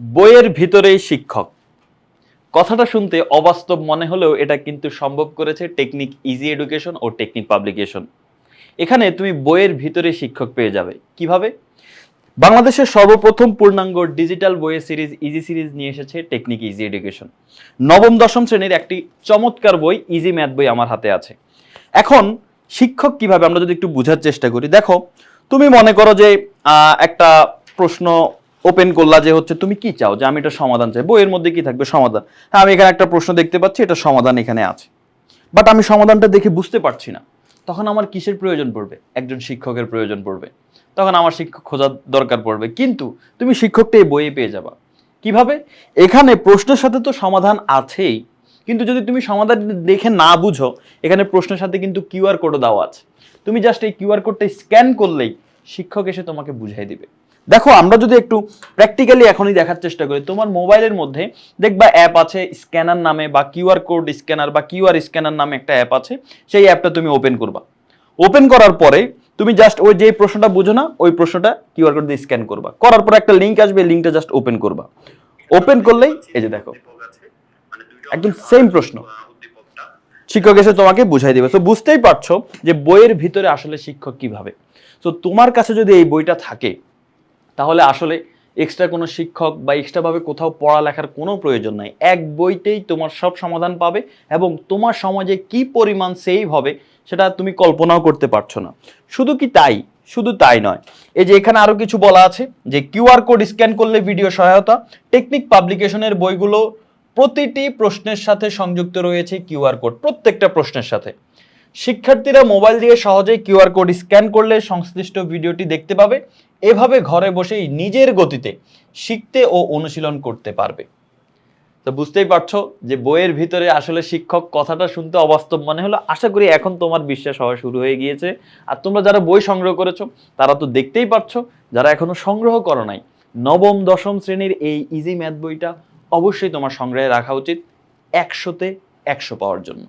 বইয়ের ভিতরেই শিক্ষক। কথাটা শুনতে অবাস্তব মনে হলেও এটা কিন্তু সম্ভব করেছে টেকনিক ইজি এডুকেশন ও টেকনিক পাবলিকেশন। এখানে তুমি বইয়ের ভিতরে শিক্ষক পেয়ে যাবে। কীভাবে? বাংলাদেশের সর্বপ্রথম পূর্ণাঙ্গ ডিজিটাল বইয়ের সিরিজ, ইজি সিরিজ নিয়ে এসেছে টেকনিক ইজি এডুকেশন। নবম, দশম শ্রেণির একটি চমৎকার বই, ইজি ম্যাথ বই আমার হাতে আছে। এখন শিক্ষক কীভাবে? আমরা যদি একটু বোঝার চেষ্টা করি। দেখো, তুমি মনে করো যে একটা প্রশ্ন ওপেন করলা যে হচ্ছে তুমি কি চাও? যে আমি এটা সমাধান চাই বইয়ের মধ্যে কি থাকবে? সমাধান। হ্যাঁ আমি এখানে একটা প্রশ্ন দেখতে পাচ্ছি, এটা সমাধান এখানে আছে। বাট আমি সমাধানটা দেখে বুঝতে পারছি না। তখন আমার কিসের প্রয়োজন পড়বে? একজন শিক্ষকের প্রয়োজন পড়বে। তখন আমার শিক্ষক খোঁজার দরকার পড়বে। কিন্তু তুমি শিক্ষকটা এই বইয়ে পেয়ে যাবা। কীভাবে? এখানে প্রশ্নের সাথে তো সমাধান আছেই। কিন্তু যদি তুমি সমাধান দেখে না বুঝো, এখানে প্রশ্নের সাথে কিন্তু কিউআর কোডও দেওয়া আছে। তুমি জাস্ট এই কিউআর কোডটা স্ক্যান করলেই শিক্ষক এসে তোমাকে বুঝাই দিবে। দেখো, আমরা যদি একটু প্র্যাকটিক্যালি এখনই দেখার চেষ্টা করি, তোমার মোবাইলের মধ্যে দেখবা অ্যাপ আছে স্ক্যানার নামে বা কিউআর কোড স্ক্যানার বা কিউআর স্ক্যানার নামে একটা অ্যাপ আছে, সেই অ্যাপটা তুমি ওপেন করবা। ওপেন করার পরে তুমি জাস্ট ওই যে প্রশ্নটা বুঝো না, ওই প্রশ্নটা কিউআর কোড দিয়ে স্ক্যান করবা। করার পরে একটা লিঙ্ক আসবে লিঙ্কটা জাস্ট ওপেন করবা। ওপেন করলেই, এই যে দেখো, একদম সেম প্রশ্ন। শিক্ষক এসে তোমাকে বুঝাই দেবে। তো বুঝতেই পারছ যে বইয়ের ভিতরে আসলে শিক্ষক কীভাবে। তো তোমার কাছে যদি এই বইটা থাকে তাহলে আসলে এক্সট্রা কোনো শিক্ষক বা এক্সট্রাভাবে কোথাও পড়ালেখার কোনো প্রয়োজন নাই। এক বইতেই তোমার সব সমাধান পাবে এবং তোমার সমাজে কি পরিমাণ সেভ হবে সেটা তুমি কল্পনাও করতে পারছ না। শুধু কি তাই? শুধু তাই নয়। এই যে এখানে আরও কিছু বলা আছে যে কিউআর কোড স্ক্যান করলে ভিডিও সহায়তা টেকনিক পাবলিকেশনের বইগুলো প্রতিটি প্রশ্নের সাথে সংযুক্ত রয়েছে কিউআর কোড প্রত্যেকটা প্রশ্নের সাথে। শিক্ষার্থীরা মোবাইল দিয়ে সহজেই কিউআর কোড স্ক্যান করলে সংশ্লিষ্ট ভিডিওটি দেখতে পাবে। এভাবে ঘরে বসেই নিজের গতিতে শিখতে ও অনুশীলন করতে পারবে। তো বুঝতেই পারছ যে বইয়ের ভিতরে আসলে শিক্ষক কথাটা শুনতে অবাস্তব মনে হলো, আশা করি এখন তোমার বিশ্বাস হওয়া শুরু হয়ে গিয়েছে। আর তোমরা যারা বই সংগ্রহ করেছ, তারা তো দেখতেই পাচ্ছো যারা এখনও সংগ্রহ করো নাই, নবম, দশম শ্রেণির এই ইজি ম্যাথ বইটা অবশ্যই তোমার সংগ্রহে রাখা উচিত একশোতে একশো পাওয়ার জন্য।